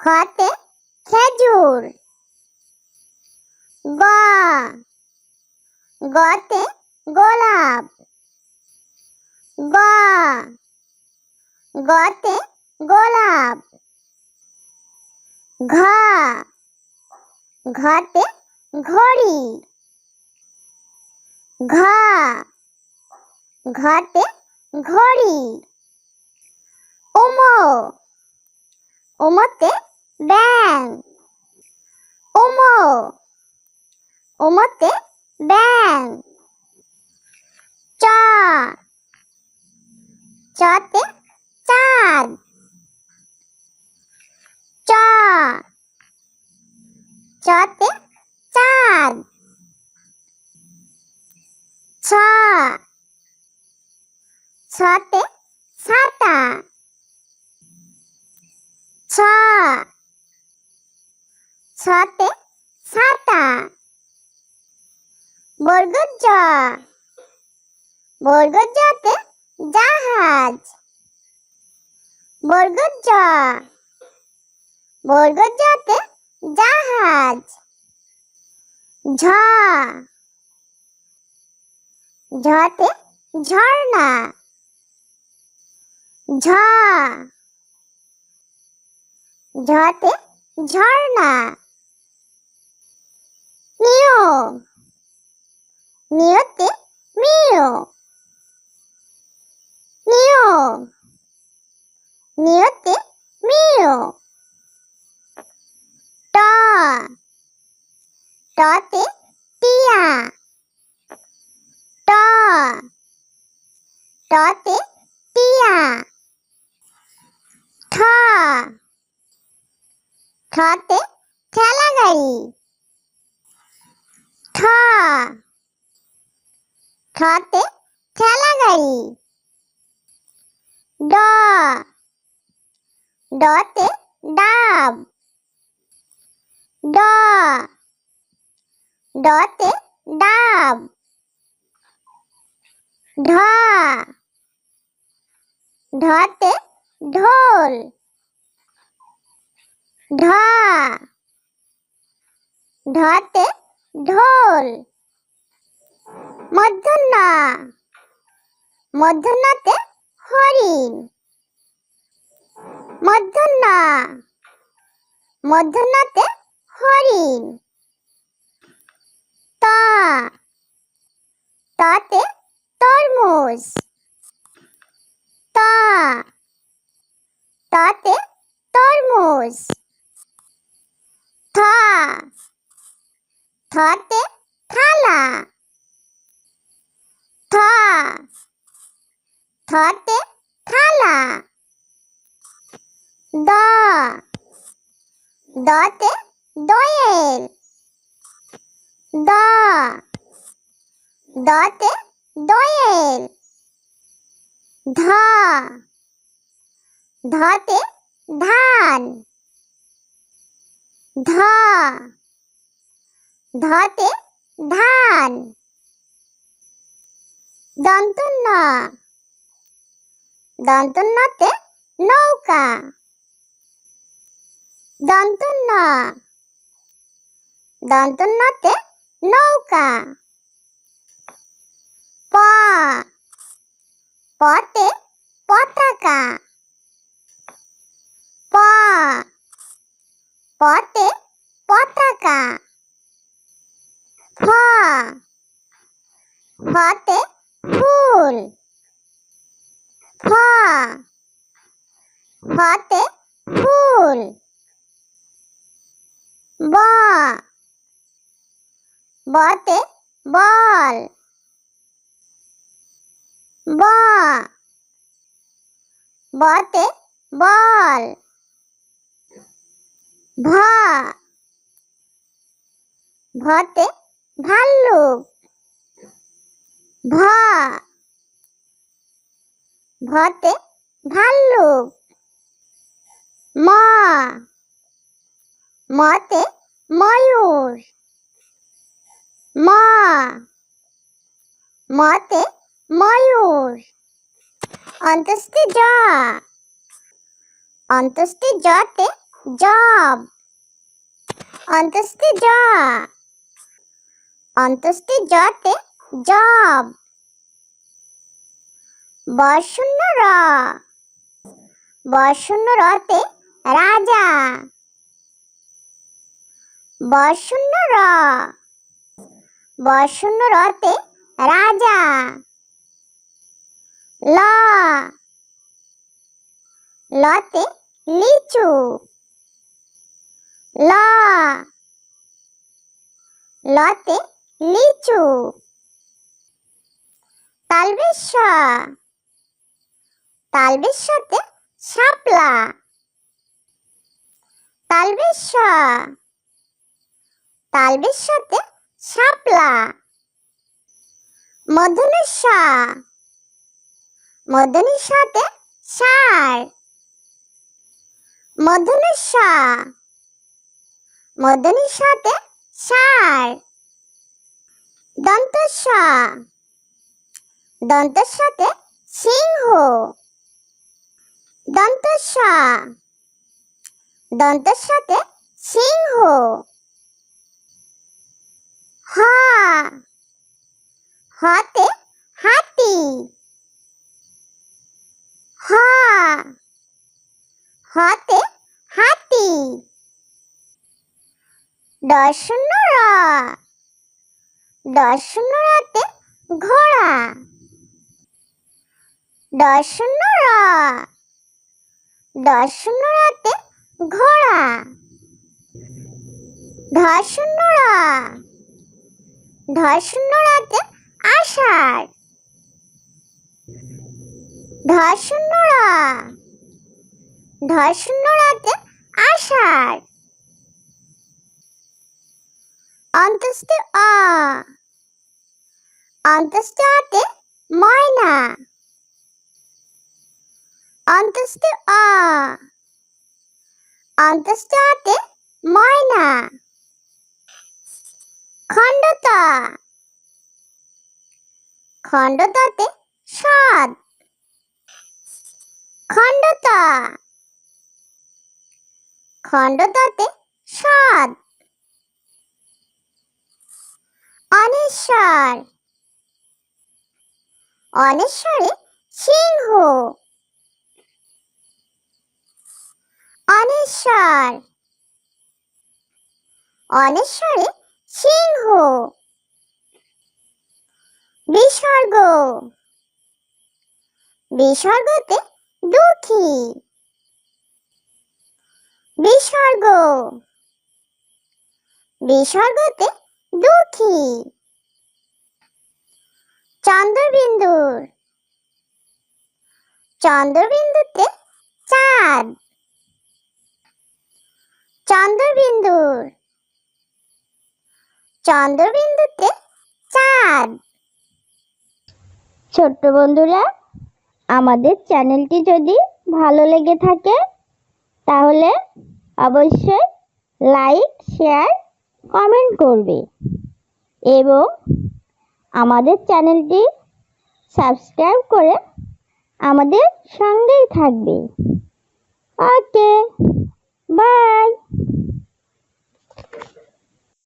খতে খেজুর। গ। গতে গোলাপ। গ। গতে গোলাপ। ঘ। ঘতে ঘড়ি। ঘ। ঘতে ঘড়ি। উমো। উমোতে ব্যাং। ওমো। ওমতে ব্যাং। চ। চতে চাঁদ। চ। চতে বর্গ জ বর্গ জতে জাহাজ। বর্গ জ বর্গ জতে জাহাজ। ঝ। ঝতে ঝর্ণা। ঝ। ঝতে ঝর্ণা। নিয় নিয়তে মিয়। নিয়। নিয়তে মিয়। ট। টতে টিয়া। ট। টতে টিয়া। ঠ। ঠতে ঠেলা গাড়ি ঠ। ঠতে ঠেলা গাড়ি। ড। ডতে ডাব। ড। ডতে ডাব। ঢ। ঢতে ঢোল। ঢ। ঢতে ঢোল। মধ্যাহ্ন। মধ্যাহ্নতে হরিণ। মধ্যাহ্ন। মধ্যাহ্নতে হরিণ। ত। ততে তরমুজ। ত। ততে তরমুজ। থ। থতে থালা। থ থতে থালা দ দতে দোয়েল দ দতে দোয়েল ধ ধতে ধান ধ ধতে ধান দন্তন্য দন্তন্যতে নৌকা। দন্তন্য দন্তন্যতে নৌকা। প। পতে পতাকা প পতে পতাকা ফ ফতে ফুল ফ ফতে ফুল ব বতে বল বতে বল ভ ভতে ভাল্লুক ভ ভতে ভাল্লুক। ম, মতে ময়ূর। ম, মতে ময়ূর। অন্তস্থে জ অন্তস্থে জতে জব অন্তস্থে জ অন্তস্থে জতে জব বশূন্য র বশূন্য রতে রাজা। বশূন্য র। বশূন্য রতে রাজা। ল। লতে লিচু। ল। লতে লিচু। তালবেশ তালবেশতে শাপলা। তালবেশ তালবেশতে শাপলা। মধুনিশা মধুনিশাতে সার। মধুনিশা মধুনিশাতে সার। দন্তস্বা দন্তস্বাতে সিংহ। দন্তস্বা দন্তস্বাতে সিংহ। হ হাতে হাতি। হ হাতে হাতি। দর্শন্য র রাতে ঘোড়া। দর্শন্য র রাতে ঘোড়া। ধর্ষণ্য রা ধর্ষণ্য রাতে আষাঢ়। ধর্ষণ্য রা ধর্ষণ্য রাতে আষাঢ়। অন্তস্থ আ অন্তস্থ আতে ময়না। অন্তস্থ আ অন্তস্থ ময়না খণ্ডতা খণ্ডতাতে সাত খণ্ডতা খণ্ডতাতে সাত অনেশ্বর অনেশ্বরে সিংহ অনেশ্বর। অনেশ্বরে সিংহ। বিসর্গ। বিসর্গতে দুঃখী। বিসর্গ। বিসর্গতে দুঃখী। চন্দ্রবিন্দুর। চন্দ্রবিন্দুতে চাঁদ। চন্দ্রবিন্দুর। চন্দ্রবিন্দুতে চাঁদ। ছোট্ট বন্ধুরা, আমাদের চ্যানেলটি যদি ভালো লেগে থাকে, তাহলে অবশ্যই লাইক, শেয়ার, কমেন্ট করবে এবং আমাদের চ্যানেলটি সাবস্ক্রাইব করে আমাদের সঙ্গেই থাকবে। Okay, bye.